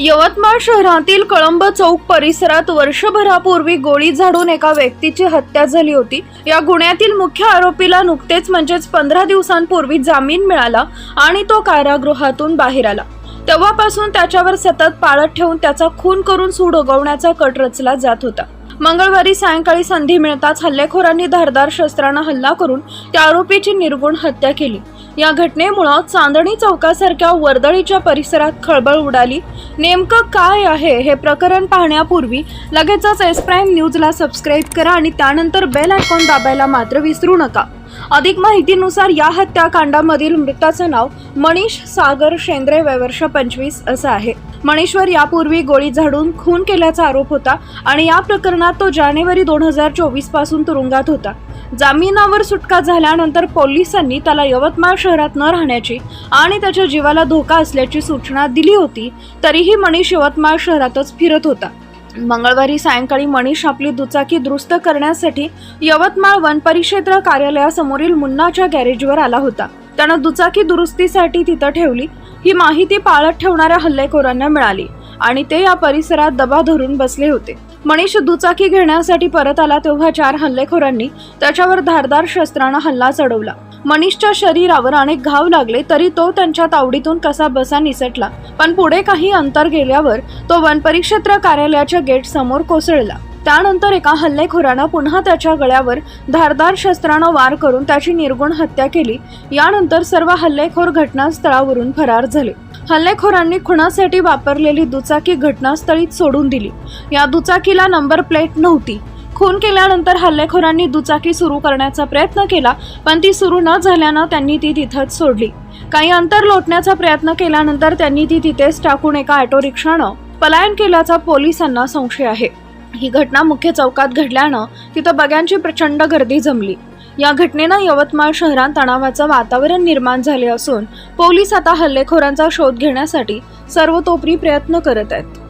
यवतमाळ शहरातील कळंब चौक परिसरात वर्षभरापूर्वी गोळी झाडून एका व्यक्तीची हत्या झाली होती. या गुन्ह्यातील मुख्य आरोपीला नुकतेच म्हणजेच पंधरा दिवसांपूर्वी जामीन मिळाला आणि तो कारागृहातून बाहेर आला. तेव्हापासून त्याच्यावर सतत पाळत ठेवून त्याचा खून करून सूड उगवण्याचा कट रचला जात होता. मंगळवारी सायंकाळी संधी मिळताच हल्लेखोरांनी धारदार शस्त्रानं हल्ला करून त्या आरोपीची निर्गुण हत्या केली. या घटनेमुळं चांदणी चौकासारख्या वर्दळीच्या परिसरात खळबळ उडाली. नेमकं काय आहे हे प्रकरण पाहण्यापूर्वी लगेचच एस प्राईम न्यूजला सबस्क्राईब करा आणि त्यानंतर बेल आयकॉन दाबायला मात्र विसरू नका. अधिक माहितीनुसार या हत्याकांडामधील मृताचं नाव मनीष सागर शेंद्रे वयवर्ष पंचवीस असं आहे. मणीश्वर यापूर्वी गोळी झाडून खून केल्याचा आरोप होता आणि या प्रकरणात तो जानेवारी दोन हजार चोवीसपासून तुरुंगात होता. जामिनावर सुटका झाल्यानंतर पोलिसांनी त्याला यवतमाळ शहरात न राहण्याची आणि त्याच्या जीवाला धोका असल्याची सूचना दिली होती तरीही मनीष यवतमाळ शहरातच फिरत होता. मंगळवारी सायंकाळी मनीष आपली दुचाकी दुरुस्त करण्यासाठी यवतमाळ वन परिक्षेत्र कार्यालयासमोरील मुन्नाच्या गॅरेजवर आला होता. त्यानं दुचाकी दुरुस्तीसाठी तिथं ठेवली. ही माहिती पाळत ठेवणाऱ्या हल्लेखोरांना मिळाली आणि ते या परिसरात दबा धरून बसले होते. मनीष दुचाकी घेण्यासाठी परत आला तेव्हा चार हल्लेखोरांनी त्याच्यावर धारदार शस्त्रानं हल्ला चढवला. मनीषच्या शरीरावर अनेक घाव लागले तरी तो त्यांच्या तावडीतून कसा बसा निसटला. पण पुढे काही अंतर गेल्यावर तो वनपरिक्षेत्र कार्यालयाच्या गेट समोर कोसळला. त्यानंतर एका हल्लेखोरानं पुन्हा त्याच्या गळ्यावर धारदार शस्त्रानं वार करून त्याची निर्गुण हत्या केली. यानंतर सर्व हल्लेखोर घटनास्थळावरून फरार झाले. हल्लेखोरांनी खुणासाठी वापरलेली दुचाकी घटनास्थळीत सोडून दिली. या दुचाकीला नंबर प्लेट नव्हती. खून केल्यानंतर हल्लेखोरांनी दुचाकी सुरू करण्याचा प्रयत्न केला पण ती सुरू न झाल्यानं त्यांनी ती तिथंच सोडली. काही अंतर लोटण्याचा प्रयत्न केल्यानंतर त्यांनी ती तिथेच टाकून एका ऑटो रिक्षानं पलायन केल्याचा पोलिसांना संशय आहे. ही घटना मुख्य चौकात घडल्यानं तिथं बग्यांची प्रचंड गर्दी जमली. या घटनेनं यवतमाळ शहरात तणावाचं वातावरण निर्माण झाले असून पोलीस आता हल्लेखोरांचा शोध घेण्यासाठी सर्वतोपरी प्रयत्न करत आहेत.